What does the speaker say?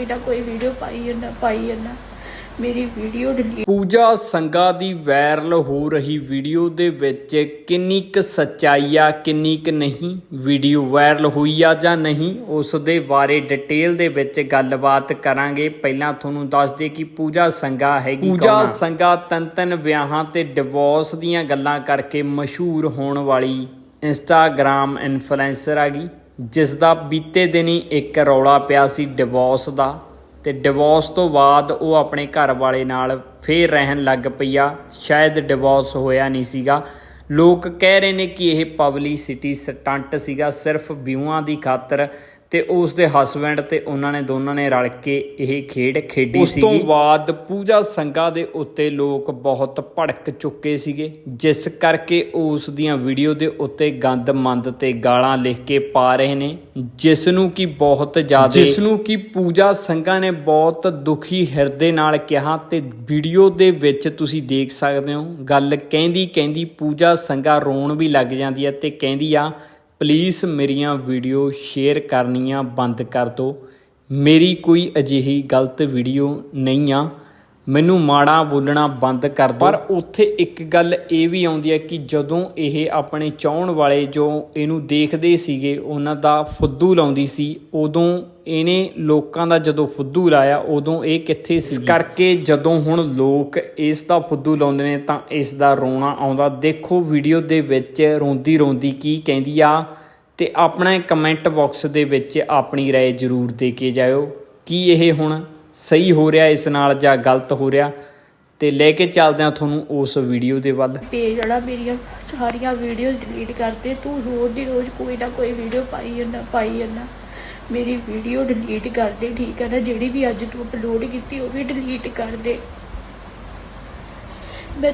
ਇਹਦਾ ਕੋਈ ਵੀਡੀਓ ਪਾਈ ਜਾਂਦਾ ਪਾਈ ਜਾਂਦਾ ਮੇਰੀ ਵੀਡੀਓ ਡਿਲੀਟ ਪੂਜਾ ਸੰਗਾ ਦੀ ਵਾਇਰਲ ਹੋ ਰਹੀ ਵੀਡੀਓ ਦੇ ਵਿੱਚ ਕਿੰਨੀ ਕੁ ਸੱਚਾਈ ਆ ਕਿੰਨੀ ਕੁ ਨਹੀਂ ਵੀਡੀਓ ਵਾਇਰਲ ਹੋਈ ਆ ਜਾਂ ਨਹੀਂ ਉਸ ਦੇ ਬਾਰੇ ਡਿਟੇਲ ਦੇ ਵਿੱਚ ਗੱਲਬਾਤ ਕਰਾਂਗੇ। ਪਹਿਲਾਂ ਤੁਹਾਨੂੰ ਦੱਸ ਦੇ ਕਿ ਪੂਜਾ ਸੰਗਾ ਹੈਗੀ ਪੂਜਾ ਸੰਗਾ ਤਿੰਨ ਤਿੰਨ ਵਿਆਹਾਂ ਤੇ ਡਿਵੋਰਸ ਦੀਆਂ ਗੱਲਾਂ ਕਰਕੇ ਮਸ਼ਹੂਰ ਹੋਣ ਵਾਲੀ ਇੰਸਟਾਗ੍ਰam ਇਨਫਲੂਐਂਸਰ ਆ ਗਈ। ਜਿਸ ਦਾ ਬੀਤੇ ਦਿਨੀ ਇੱਕ ਰੌਲਾ ਪਿਆ ਸੀ ਡਿਵੋਰਸ ਦਾ ਤੇ ਡਿਵੋਰਸ ਤੋਂ ਬਾਅਦ ਉਹ ਆਪਣੇ ਘਰ ਵਾਲੇ ਨਾਲ ਫੇਰ ਰਹਿਣ ਲੱਗ ਪਈ ਆ ਸ਼ਾਇਦ ਡਿਵੋਰਸ ਹੋਇਆ ਨਹੀਂ ਸੀਗਾ। ਲੋਕ ਕਹਿ ਰਹੇ ਨੇ ਕਿ ਇਹ ਪਬਲਿਸਿਟੀ ਸਟੰਟ ਸੀਗਾ। ਸਿਰਫ ਵਿਊਆਂ ਦੀ ਖਾਤਰ ਤੇ ਉਸ ਦੇ ਹਸਬੰਡ ਤੇ ਉਹਨਾਂ ਨੇ ਦੋਨਾਂ ਨੇ ਰਲ ਕੇ ਇਹ ਖੇਡ ਖੇਡੀ ਸੀਗੀ ਉਸ ਤੋਂ ਬਾਅਦ ਪੂਜਾ ਸੰਗਾ ਦੇ ਉੱਤੇ ਲੋਕ ਬਹੁਤ ਭੜਕ ਚੁੱਕੇ ਸੀਗੇ ਜਿਸ ਕਰਕੇ ਉਸ ਦੀਆਂ ਵੀਡੀਓ ਦੇ ਉੱਤੇ ਗੰਦ ਮੰਦ ਤੇ ਗਾਲਾਂ ਲਿਖ ਕੇ ਪਾ ਰਹੇ ਨੇ ਜਿਸ ਨੂੰ ਕਿ ਬਹੁਤ ਜ਼ਿਆਦਾ ਜਿਸ ਨੂੰ ਕਿ ਪੂਜਾ ਸੰਗਾ ਨੇ ਬਹੁਤ ਦੁਖੀ ਹਿਰਦੇ ਨਾਲ ਕਿਹਾ ਤੇ ਵੀਡੀਓ ਦੇ ਵਿੱਚ ਤੁਸੀਂ ਦੇਖ ਸਕਦੇ ਹੋ ਗੱਲ ਕਹਿੰਦੀ ਕਹਿੰਦੀ ਪੂਜਾ ਸੰਗਾ ਰੋਣ ਵੀ ਲੱਗ ਜਾਂਦੀ ਹੈ ਤੇ ਕਹਿੰਦੀ ਆ ਪਲੀਜ਼ ਮੇਰੀਆਂ ਵੀਡੀਓ ਸ਼ੇਅਰ ਕਰਨੀਆਂ ਬੰਦ ਕਰ ਦਿਓ। ਮੇਰੀ ਕੋਈ ਅਜਿਹੀ ਗਲਤ ਵੀਡੀਓ ਨਹੀਂ ਆ। ਮੈਨੂੰ ਮਾੜਾ ਬੋਲਣਾ ਬੰਦ ਕਰ ਦਿਓ ਪਰ ਉੱਥੇ ਇੱਕ ਗੱਲ ਇਹ ਵੀ ਆਉਂਦੀ ਹੈ ਕਿ ਜਦੋਂ ਇਹ ਆਪਣੇ ਚਾਹਣ ਵਾਲੇ ਜੋ ਇਹਨੂੰ ਦੇਖਦੇ ਸੀਗੇ ਉਹਨਾਂ ਦਾ ਫੁੱਦੂ ਲਾਉਂਦੀ ਸੀ ਉਦੋਂ ਇਹਨੇ ਲੋਕਾਂ ਦਾ ਜਦੋਂ ਫੁੱਦੂ ਲਾਇਆ ਉਦੋਂ ਇਹ ਕਿੱਥੇ ਸੀ ਇਸ ਕਰਕੇ ਜਦੋਂ ਹੁਣ ਲੋਕ ਇਸ ਦਾ ਫੁੱਦੂ ਲਾਉਂਦੇ ਨੇ ਤਾਂ ਇਸ ਦਾ ਰੋਣਾ ਆਉਂਦਾ ਦੇਖੋ ਵੀਡੀਓ ਦੇ ਵਿੱਚ ਰੋਂਦੀ ਰੋਂਦੀ ਕੀ ਕਹਿੰਦੀ ਆ ਤੇ ਆਪਣਾ ਕਮੈਂਟ ਬਾਕਸ ਦੇ ਵਿੱਚ ਆਪਣੀ رائے ਜ਼ਰੂਰ ਦੇ ਕੇ ਜਾਇਓ ਕੀ ਇਹ ਹੁਣ ਸਹੀ ਹੋ ਰਿਹਾ, ਇਸ ਨਾਲ ਜਾਂ ਗਲਤ ਹੋ ਰਿਹਾ, ਤੇ ਲੈ ਕੇ ਚੱਲਦੇ ਆ ਤੁਹਾਨੂੰ ਉਸ ਵੀਡੀਓ ਦੇ ਵੱਲ। ਤੇ ਜਿਹੜਾ ਮੇਰੀਆਂ ਸਾਰੀਆਂ ਵੀਡੀਓਜ਼ ਡਿਲੀਟ ਕਰਦੇ, ਤੂੰ ਰੋਜ਼ ਦੀ ਰੋਜ਼ ਕੋਈ ਨਾ ਕੋਈ ਵੀਡੀਓ ਪਾਈ ਜਾਂਦਾ ਪਾਈ ਜਾਂਦਾ। ਮੇਰੀ ਵੀਡੀਓ ਡਿਲੀਟ ਕਰਦੇ, ਠੀਕ ਹੈ ਨਾ? ਜਿਹੜੀ ਵੀ ਅੱਜ ਤੂੰ ਅਪਲੋਡ ਕੀਤੀ, ਉਹ ਵੀ ਡਿਲੀਟ ਕਰਦੇ ਮੈਂ